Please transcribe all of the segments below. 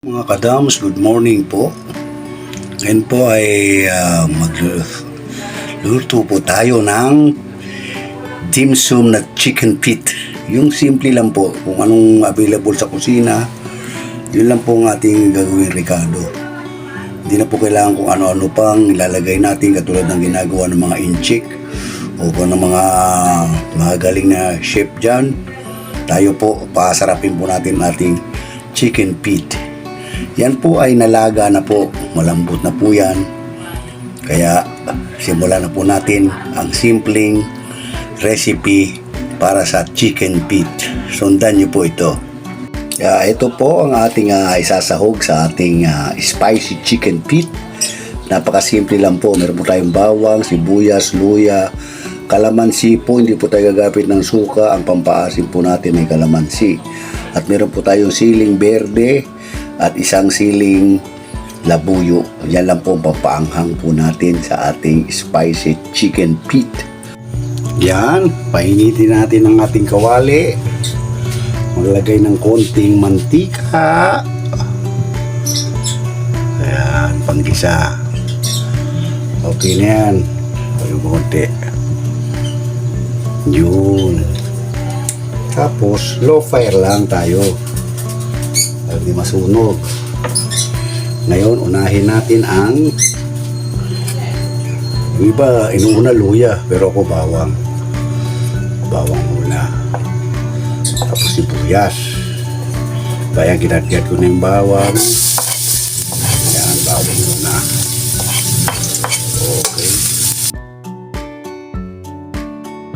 Mga kadams, good morning po. Ngayon po ay uh, magluluto po tayo ng dim sum na chicken feet. Yung simple lang po, kung anong available sa kusina, yun lang po ang ating gagawin Ricardo. Hindi na po kailangan kung ano-ano pang ilalagay natin katulad ng ginagawa ng mga inchik o kung ng mga magaling na chef dyan. Tayo po, pasarapin po natin ating chicken feet. Yan po ay nalaga na po, malambot na po yan. Kaya simulan na po natin ang simpleng recipe para sa chicken feet. Sundan niyo po ito. Kaya ito po ang ating ah, isasahog sa ating ah, spicy chicken feet. Napakasimple lang po. Meron po tayong bawang, sibuyas, luya, kalamansi po. Hindi po tayo gagapit ng suka. Ang pampaasim po natin ay kalamansi. At meron po tayong siling berde at isang siling labuyo. Yan lang po ang papaanghang po natin sa ating spicy chicken feet. Yan, painitin natin ang ating kawali. Maglagay ng konting mantika. Ayan, panggisa. Okay na yan. Yung konti. Yun. Tapos, low fire lang tayo. Di masunog. Ngayon, unahin natin ang yung iba, inuuna luya, pero ako bawang. Bawang muna. Tapos sibuyas. Kaya ginagyan ko na yung bawang. Yan, bawang muna. Okay.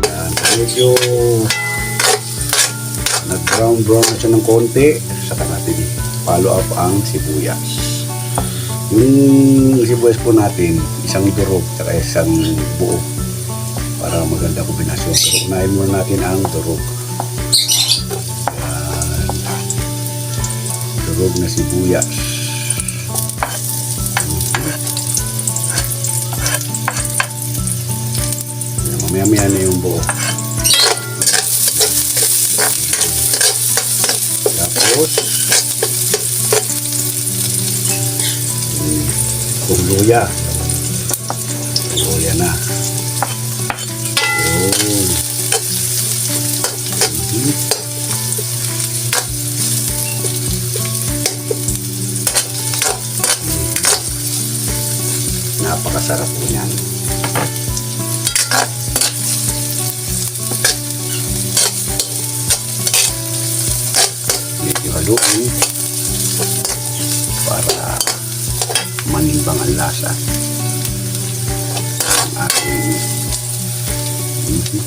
Yan, medyo nag-brown brown na siya ng konti. Follow up ang sibuyas. Yung sibuyas po natin, isang durog at isang buo para maganda kombinasyon. Pero unahin muna natin ang durog. Yan. Durog na sibuyas. Mamaya-maya na yung buo. Tapos, luya. Luya na. Mhm. Napakasarap po niyan. Medyo haluin manimbang ang lasa. Ating Mhm.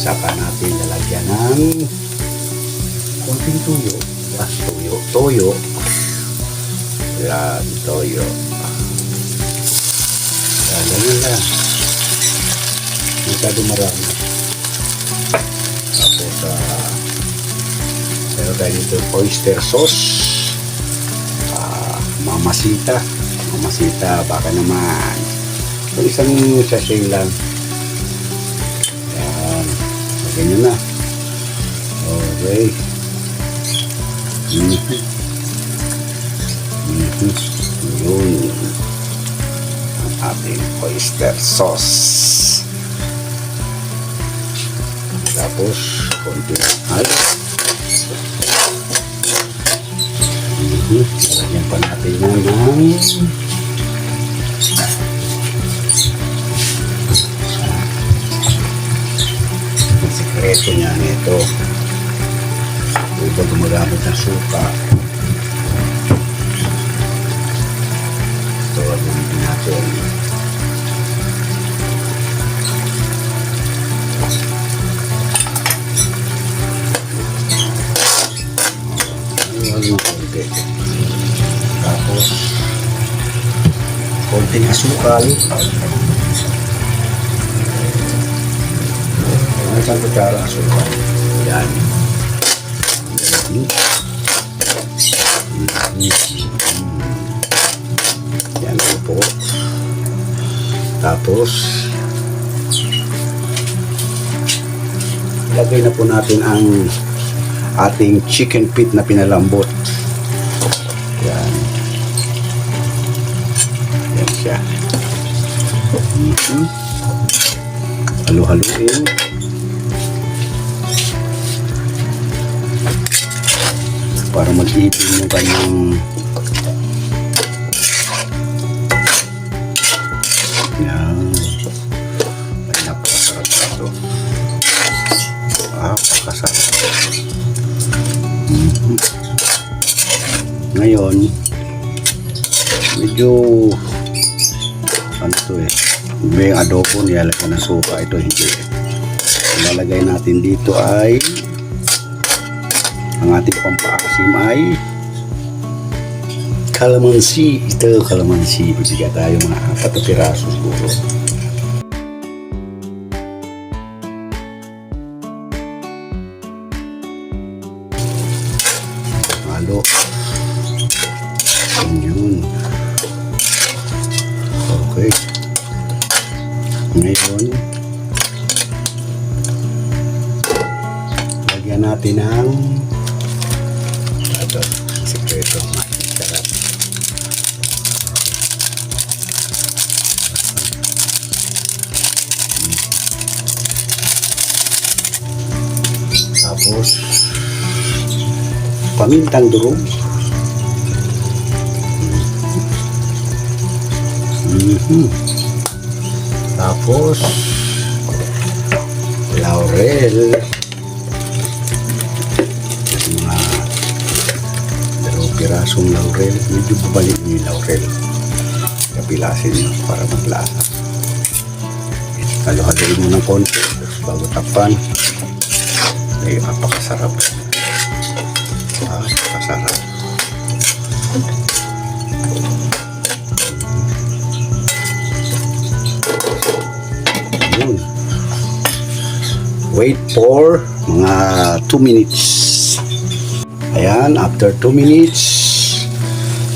saka natin lalagyan ng konting tuyo ah, tuyo toyo. Yan toyo. Yan ganyan lang masyado marami. Tapos ah meron tayo dito oyster sauce ah, mamasita mamasita baka naman. So, isang sachet lang. Yan ganyan na. Okay. Mhm mhm yun. Ang ating oyster sauce. Tapos konti ay. Mhm. Lagyan pa natin yan ng ang sekreto niya nito. Ito gumagamit ng suka. Ito gamitin natin. Ayan yung konti. Tapos, konting asukal. Ang isang kutsara asukal. Yan. Yan po. Tapos, Ilagay na po natin ang ating chicken feet na pinalambot. siya. Mhm. Halo-haluin. Para mag-ibig yung kanyang Yan. Ay, napakasarap na ito. Napakasarap. Mhm. Ngayon, medyo ano to eh may adobo nilalagyan ng suka. Ito hindi. Ilalagay natin dito ay ang ating pampaasim ay calamansi ito calamansi bibigyan tayo mga apat na piraso siguro natin ng ito, sikreto, masarap. Tapos, pamintang durog. Mhm. Tapos, laurel. Pirasong laurel. Medyo babalik nyo yung laurel. Kapilasin nyo para maglasa. Halo-haloin mo ng konti. Bago takpan. Ay, napakasarap. Ah, napakasarap. Yun. Wait for mga 2 minutes. Ayan, after 2 minutes,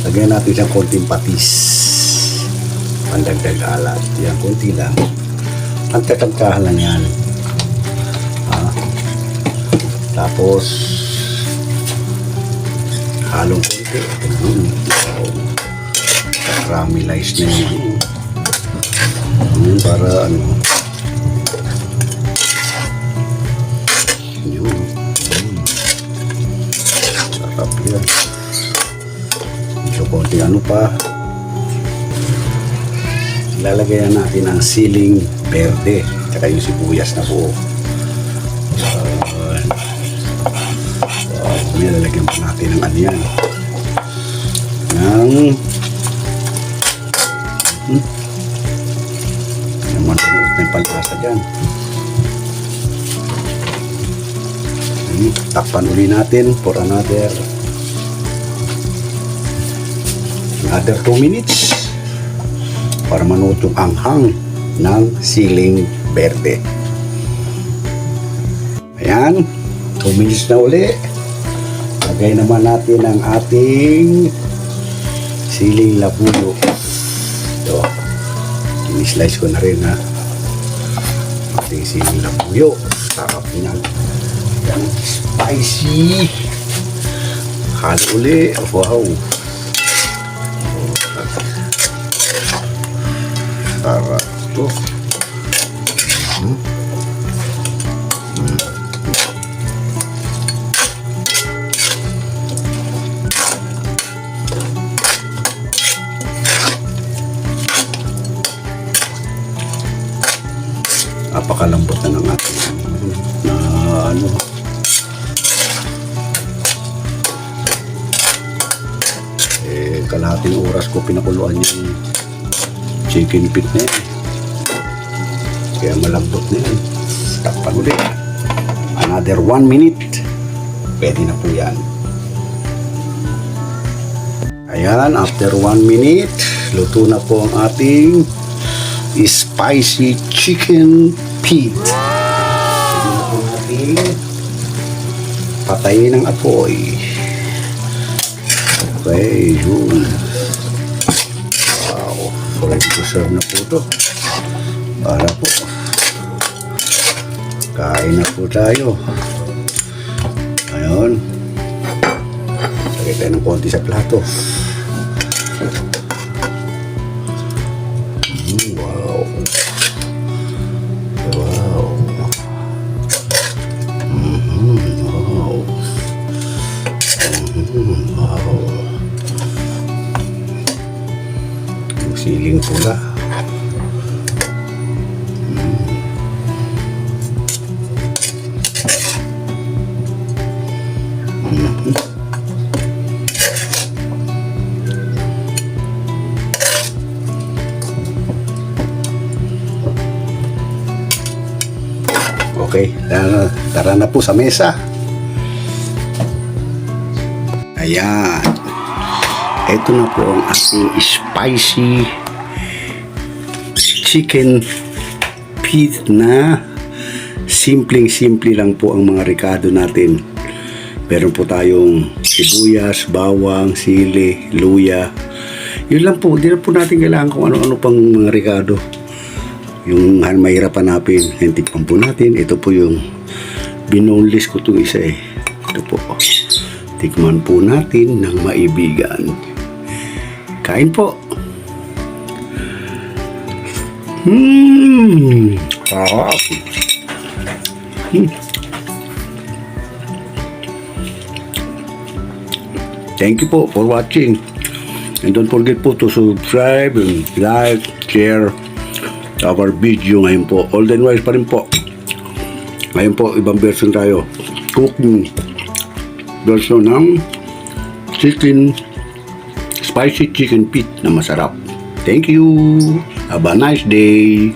lagyan natin siyang konting patis. Pandagdag alat. Yan, konti lang. Ang tatagkahan lang yan. Ah. Tapos, halong konti. Hmm. So, caramelize na yun. Hmm, para ano, pa. Lalagyan natin ang siling verde. Tsaka yung sibuyas na buo. Wow, nilalagyan pa natin ng ano yan. Ng hmm, naman na yung palasa dyan. Hmm, Takpan uli natin for another another 2 minutes para manuto ang hang ng siling verde. Ayan, 2 minutes na uli. Lagay naman natin ang ating siling labuyo. Ito, in-slice ko na rin ha. Ating siling labuyo. Sarap niyan. Yan, spicy. Halo uli. Wow. Sarap to. Hmm. Hmm. Napakalambot na ng ating na ano eh kalahating oras ko pinakuluan yung chicken pit na yan. Kaya malambot na yan. Takpan ulit. Another 1 minute. Pwede na po yan. Ayan after 1 minute luto na po ang ating spicy chicken natin patayin ang apoy. Okay yun serve na po ito para po. Kain na po tayo. Ayun. Lagay tayo ng konti sa plato siling pula. Okay, tara, na po sa mesa. Ayan. Ito na po ang ating spicy chicken feet na simpleng-simple lang po ang mga ricado natin. Meron po tayong sibuyas, bawang, sili, luya. Yun lang po, hindi na po natin kailangan kung ano-ano pang mga ricado. Yung mahirap hanapin, yung tikman po natin. Ito po yung binoneless ko itong isa eh. Ito po. Tikman po natin ng maibigan. Kain po. Hmm. Sarap. Hmm. Thank you po for watching. And don't forget po to subscribe like, share our video ngayon po. Olden Wise pa rin po. Ngayon po, ibang version tayo. Cooking version ng chicken spicy chicken feet na masarap. Thank you. Have a nice day.